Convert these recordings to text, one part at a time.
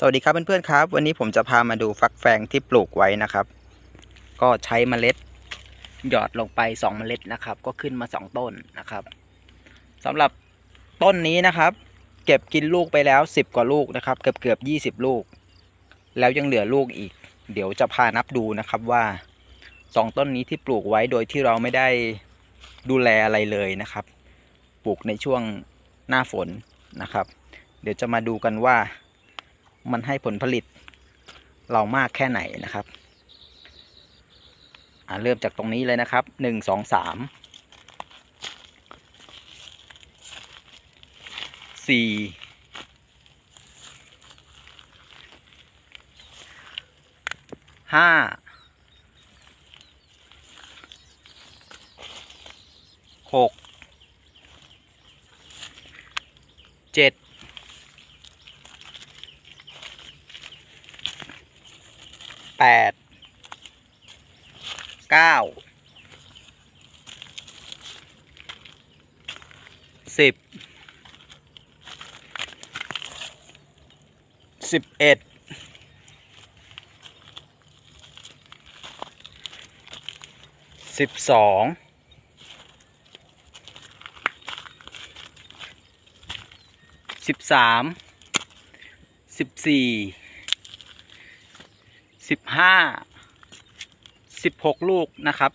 สวัสดีครับเพื่อนๆครับ วันนี้ผมจะพามาดูฟักแฟงที่ปลูกไว้นะครับ ก็ใช้เมล็ด หยอดลงไป2เมล็ดนะครับ ก็ขึ้นมา2ต้นนะครับสำหรับต้นนี้นะครับ เก็บกินลูกไปแล้ว10กว่าลูกนะครับ เกือบเกือบๆ20ลูก แล้วยังเหลือลูกอีก เดี๋ยวจะพานับดูนะครับว่า2ต้นนี้ที่ปลูกไว้โดยที่เราไม่ได้ดูแลอะไรเลยนะครับ ปลูกในช่วงหน้าฝนนะครับ เดี๋ยวจะมาดูกันว่า มันให้ผลผลิตเรามากแค่ไหนนะครับอ่าเริ่มจากตรงนี้เลยนะครับหนึ่งสองสามสี่ห้าหกเจ็ด แปดเก้าสิบสิบเอ็ดสิบสองสิบสามสิบสี่ สิบห้าสิบหกลูกนะครับ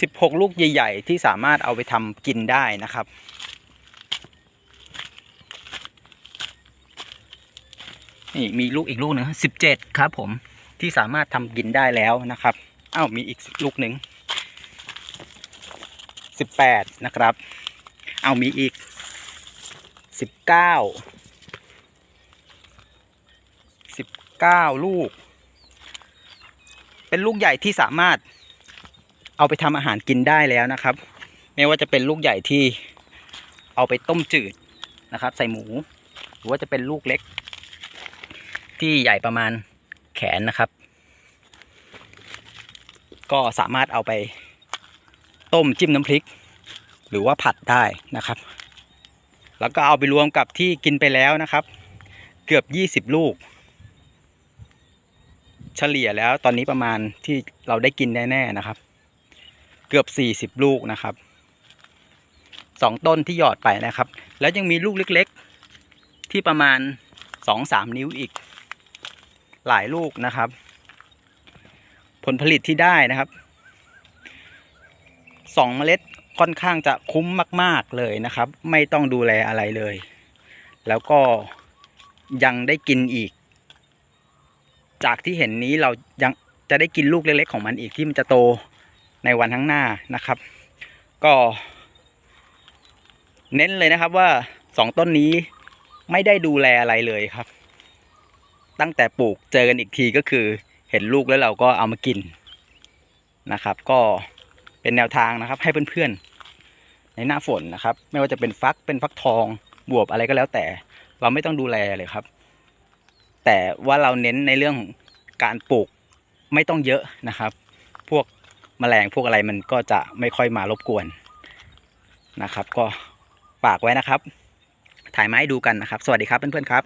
สิบหกลูกใหญ่ ๆ ที่สามารถเอาไปทำกินได้นะครับ นี่มีลูกอีกลูกหนึ่งสิบเจ็ดครับผมที่สามารถทำกินได้แล้วนะครับอ้าวมีอีกลูกหนึ่งสิบแปดนะครับ เอามีอีกสิบเก้าสิบ เก้าลูก เป็นลูกใหญ่ที่สามารถเอาไปทำอาหารกินได้แล้วนะครับ ไม่ว่าจะเป็นลูกใหญ่ที่เอาไปต้มจืดนะครับ ใส่หมู หรือว่าจะเป็นลูกเล็ก ที่ใหญ่ประมาณแขนนะครับ ก็สามารถเอาไปต้มจิ้มน้ำพริก หรือว่าผัดได้นะครับ แล้วก็เอาไปรวมกับที่กินไปแล้วนะครับ เกือบยี่สิบลูก เฉลี่ยแล้วตอนนี้ประมาณที่เราได้กินแน่ๆนะครับ เกือบสี่สิบลูกนะครับสองต้นที่หยอดไปนะครับ แล้วยังมีลูกเล็ก ๆ ที่ประมาณสองสามนิ้วอีก หลายลูกนะครับ ผลผลิตที่ได้นะครับสองเมล็ดค่อนข้างจะคุ้มมาก ๆเลยนะครับ ไม่ต้องดูแลอะไรเลย แล้วก็ยังได้กินอีก จากที่เห็นนี้เรายังจะได้กินลูกเล็กๆของมันอีกที่มันจะโตในวันข้างหน้านะครับ ก็ เน้นเลยนะครับว่าสองต้นนี้ไม่ได้ดูแลอะไรเลยครับ ตั้งแต่ปลูกเจอกันอีกทีก็คือเห็นลูกแล้วเราก็เอามากินนะครับ ก็เป็นแนวทางนะครับ ให้เพื่อนๆ ในหน้าฝนนะครับ ไม่ว่าจะเป็นฟักเป็นฟักทองบวบอะไรก็แล้วแต่ เราไม่ต้องดูแลเลยครับ แต่ว่าเราเน้นในเรื่องของการปลูกไม่ต้องเยอะนะครับ พวกแมลงพวกอะไรมันก็จะไม่ค่อยมารบกวนนะครับ ก็ฝากไว้นะครับ ถ่ายไม้ดูกันนะครับ สวัสดีครับเพื่อนๆครับ